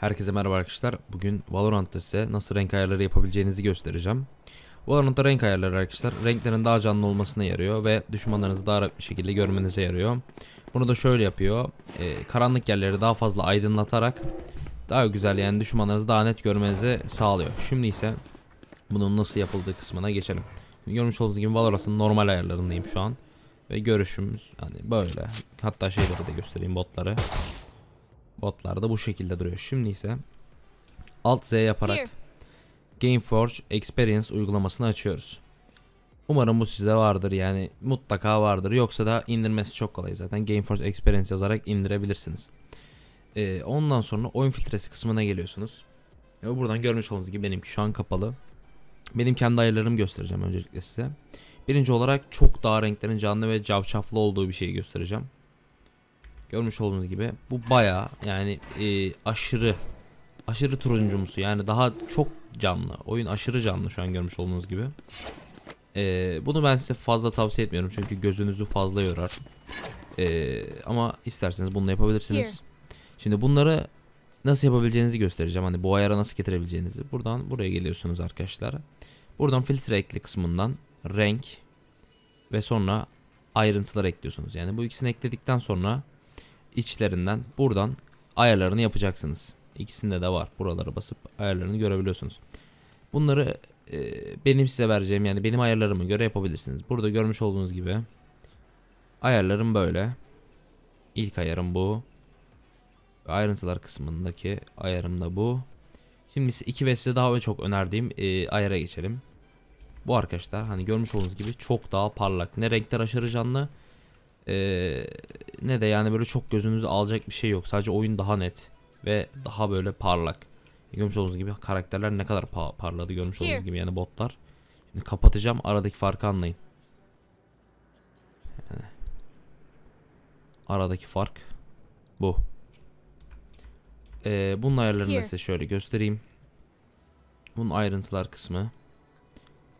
Herkese merhaba arkadaşlar. Bugün Valorant'ta size nasıl renk ayarları yapabileceğinizi göstereceğim. Valorant'ta renk ayarları arkadaşlar renklerin daha canlı olmasına yarıyor ve düşmanlarınızı daha rahat bir şekilde görmenize yarıyor. Bunu da şöyle yapıyor. Ee, karanlık yerleri daha fazla aydınlatarak daha güzel yani düşmanlarınızı daha net görmenizi sağlıyor. Şimdi ise bunun nasıl yapıldığı kısmına geçelim. Görmüş olduğunuz gibi Valorant'ın normal ayarlarındayım şu an. Ve görüşümüz hani böyle. Hatta şeyleri de göstereyim botları. Botlar da bu şekilde duruyor. Şimdi ise Alt Z yaparak. Gameforge Experience uygulamasını açıyoruz. Umarım bu sizde vardır yani mutlaka vardır. Yoksa da indirmesi çok kolay zaten. Gameforge Experience yazarak indirebilirsiniz. Ee, ondan sonra oyun filtresi kısmına geliyorsunuz. Ve buradan görmüş olduğunuz gibi benimki şu an kapalı. Benim kendi ayarlarımı göstereceğim öncelikle size. Birinci olarak çok daha renklerin canlı ve cavcaflı olduğu bir şeyi göstereceğim. Görmüş olduğunuz gibi bu baya yani e, aşırı aşırı turuncumsu yani daha çok canlı. Oyun aşırı canlı şu an görmüş olduğunuz gibi. E, bunu ben size fazla tavsiye etmiyorum çünkü gözünüzü fazla yorar. E, ama isterseniz bunu yapabilirsiniz. Here. Şimdi bunları nasıl yapabileceğinizi göstereceğim. Hani bu ayara nasıl getirebileceğinizi. Buradan buraya geliyorsunuz arkadaşlar. Buradan filtre ekli kısmından renk ve sonra ayrıntılar ekliyorsunuz. Yani bu ikisini ekledikten sonra içlerinden buradan ayarlarını yapacaksınız. İkisinde de var. Buralara basıp ayarlarını görebiliyorsunuz. Bunları e, benim size vereceğim yani benim ayarlarıma göre yapabilirsiniz. Burada görmüş olduğunuz gibi ayarlarım böyle. İlk ayarım bu. Ayrıntılar kısmındaki ayarım da bu. Şimdi ise iki ve size daha çok önerdiğim e, ayara geçelim. Bu arkadaşlar hani görmüş olduğunuz gibi çok daha parlak. Ne renkler aşırı canlı e, ne de yani böyle çok gözünüzü alacak bir şey yok. Sadece oyun daha net ve daha böyle parlak. Görmüş olduğunuz gibi karakterler ne kadar pa- parladı görmüş olduğunuz gibi yani botlar. Şimdi kapatacağım aradaki farkı anlayın. Yani aradaki fark bu. Ee, bunun ayarlarını da size şöyle göstereyim. Bunun ayrıntılar kısmı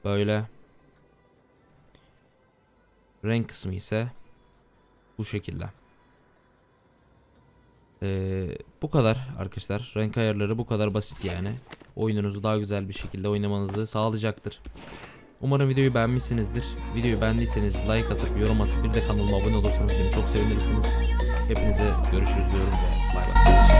böyle. Renk kısmı ise bu şekilde. Ee, bu kadar arkadaşlar. Renk ayarları bu kadar basit yani. Oyununuzu daha güzel bir şekilde oynamanızı sağlayacaktır. Umarım videoyu beğenmişsinizdir. Videoyu beğendiyseniz like atıp yorum atıp bir de kanalıma abone olursanız beni çok sevinirsiniz. Hepinize görüşürüz diyorum ve bay bay.